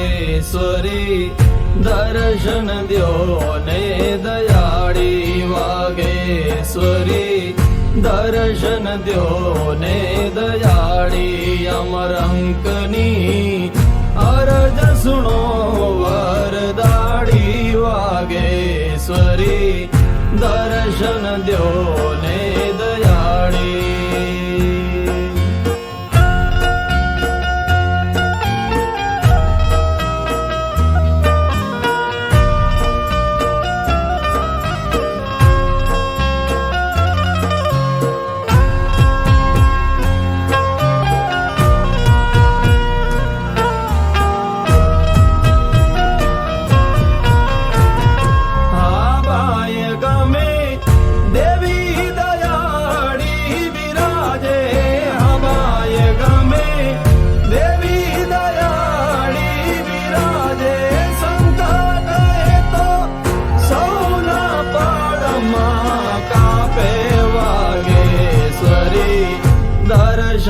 વાગેશ્વરી દર્શન દ્યો ને દયાળી વાગેશ્વરી, દર્શન દ્યો ને દયાળી અમરંકની અરજ સુણો, વરદાળી વાગેશ્વરી, દર્શન દ્યો ને દયાળી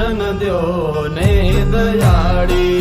દર્શન દ્યો ને દયાળી.